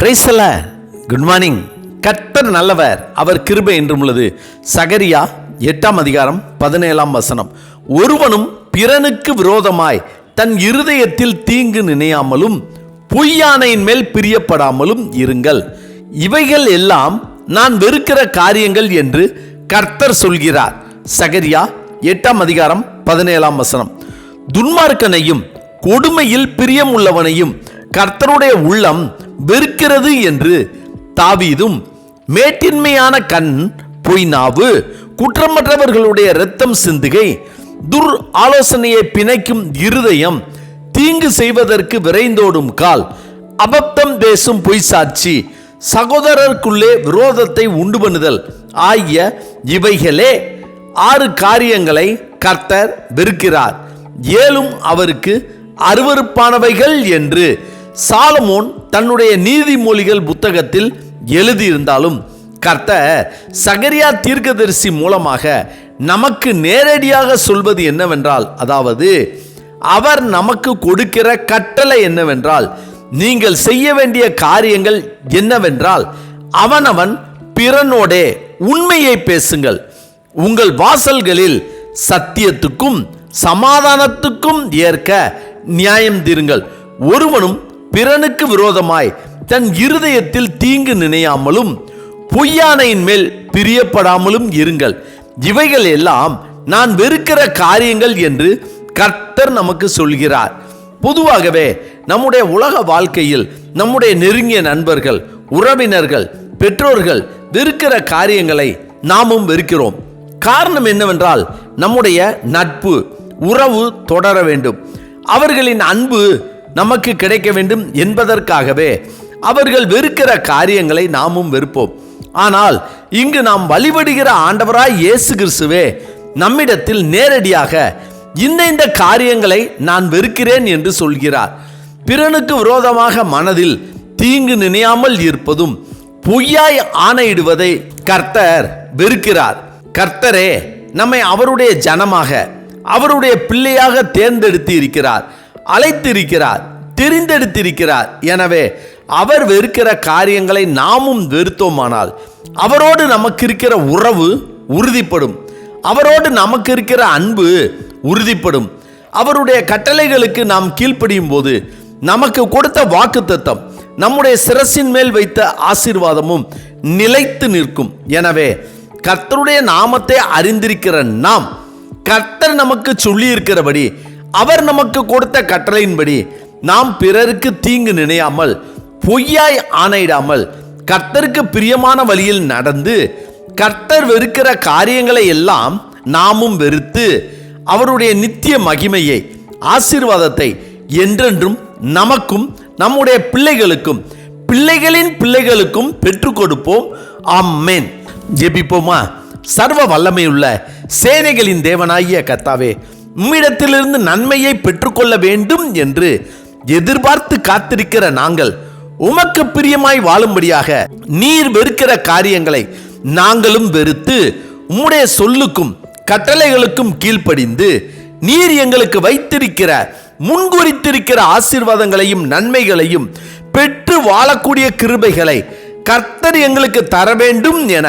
பிரைசல good morning கர்த்தர் நல்லவர். அவர் கிருபை என்றும் உள்ளது. சகரியா எட்டாம் அதிகாரம் பதினேழாம் வசனம். ஒருவனும் பிறனுக்கு விரோதமாய் தன் இருதயத்தில் தீங்கு நினையாமலும் பொய்யானையின் மேல் பிரியப்படாமலும் இருங்கள். இவைகள் எல்லாம் நான் வெறுக்கிற காரியங்கள் என்று கர்த்தர் சொல்கிறார். சகரியா எட்டாம் அதிகாரம் பதினேழாம் வசனம். துன்மார்க்கனையும் கொடுமையில் பிரியம் உள்ளவனையும் கர்த்தருடைய உள்ளம் வெறுக்கிறது என்று தாவீதும் மேட்டின்மையான கண் பொய்நாவு குற்றமற்றவர்களுடைய இரத்தம் சிந்துகை துர் ஆலோசனையை பிணைக்கும் இருதயம் தீங்கு செய்வதற்கு விரைந்தோடும் கால் அபத்தம் பேசும் பொய் சாட்சி சகோதரருக்குள்ளே விரோதத்தை உண்டு பண்ணுதல் ஆகிய இவைகளே ஆறு காரியங்களை கர்த்தர் வெறுக்கிறார். ஏலும் அவருக்கு அருவருப்பானவைகள் என்று சாலமோன் தன்னுடைய நீதிமொழிகள் புத்தகத்தில் எழுதியிருந்தாலும் கர்த்த சகரியா தீர்க்கதரிசி மூலமாக நமக்கு நேரடியாக சொல்வது என்னவென்றால் அதாவது அவர் நமக்கு கொடுக்கிற கட்டளை என்னவென்றால் நீங்கள் செய்ய வேண்டிய காரியங்கள் என்னவென்றால் அவனவன் பிறனோடே உண்மையை பேசுங்கள். உங்கள் வாசல்களில் சத்தியத்துக்கும் சமாதானத்துக்கும் ஏற்க நியாயம் தீருங்கள். ஒருவனும் பிறனுக்கு விரோதமாய் தன் இருதயத்தில் தீங்கு நினையாமலும் பொய்யானையின் மேல் பிரியப்படாமலும் இருங்கள். இவைகள் எல்லாம் நான் வெறுக்கிற காரியங்கள் என்று கர்த்தர் நமக்கு சொல்கிறார். பொதுவாகவே நம்முடைய உலக வாழ்க்கையில் நம்முடைய நெருங்கிய நண்பர்கள் உறவினர்கள் பெற்றோர்கள் வெறுக்கிற காரியங்களை நாமும் வெறுக்கிறோம். காரணம் என்னவென்றால் நம்முடைய நட்பு உறவு தொடர வேண்டும். அவர்களின் அன்பு நமக்கு கிடைக்க வேண்டும் என்பதற்காகவே அவர்கள் வெறுக்கிற காரியங்களை நாமும் வெறுப்போம். ஆனால் இங்கு நாம் வழிபடுகிற ஆண்டவராய் இயேசு கிறிஸ்துவே நம்மிடத்தில் நேரடியாக இந்த இந்த காரியங்களை நான் வெறுக்கிறேன் என்று சொல்கிறார். பிறனுக்கு விரோதமாக மனதில் தீங்கு நினையாமல் இருப்பதும் பொய்யாய் ஆணையிடுவதை கர்த்தர் வெறுக்கிறார். கர்த்தரே நம்மை அவருடைய ஜனமாக அவருடைய பிள்ளையாக தேர்ந்தெடுத்து இருக்கிறார். அழைத்திருக்கிறார் தெரிந்தெடுத்திருக்கிறார். எனவே அவர் வெறுக்கிற காரியங்களை நாமும் வெறுத்தோமானால் அவரோடு நமக்கு இருக்கிற உறவு உறுதிப்படும். அவரோடு நமக்கு இருக்கிற அன்பு உறுதிப்படும். அவருடைய கட்டளைகளுக்கு நாம் கீழ்ப்படியும் போது நமக்கு கொடுத்த வாக்குத்தத்தம் நம்முடைய சிரசின் மேல் வைத்த ஆசீர்வாதமும் நிலைத்து நிற்கும். எனவே கர்த்தருடைய நாமத்தை அறிந்திருக்கிற நாம் கர்த்தர் நமக்கு சொல்லி இருக்கிறபடி அவர் நமக்கு கொடுத்த கட்டளையின்படி நாம் பிறருக்கு தீங்கு நினையாமல் பொய்யாய் ஆணையிடாமல் கர்த்தருக்கு பிரியமான வழியில் நடந்து கர்த்தர் வெறுக்கிற காரியங்களை எல்லாம் நாமும் வெறுத்து அவருடைய நித்திய மகிமையை ஆசீர்வாதத்தை என்றென்றும் நமக்கும் நம்முடைய பிள்ளைகளுக்கும் பிள்ளைகளின் பிள்ளைகளுக்கும் பெற்றுக் கொடுப்போம். ஆம்மேன் ஜெபிப்போமா? சர்வ வல்லமையுள்ள சேனைகளின் தேவனாகிய கத்தாவே உம்மிடத்திலிருந்து நன்மையை பெற்றுக்கொள்ள வேண்டும் என்று எதிர்பார்த்து காத்திருக்கிற நாங்கள் உமக்கு பிரியமாய் வாழும்படியாக நீர் வெறுக்கிற காரியங்களை நாங்களும் வெறுத்து உம்முடைய சொல்லுக்கும் கட்டளைகளுக்கும் கீழ்ப்படிந்து நீர் எங்களுக்கு வைத்திருக்கிற முன்குறித்திருக்கிற ஆசீர்வாதங்களையும் நன்மைகளையும் பெற்று வாழக்கூடிய கிருபைகளை கர்த்தர் எங்களுக்கு தர வேண்டும் என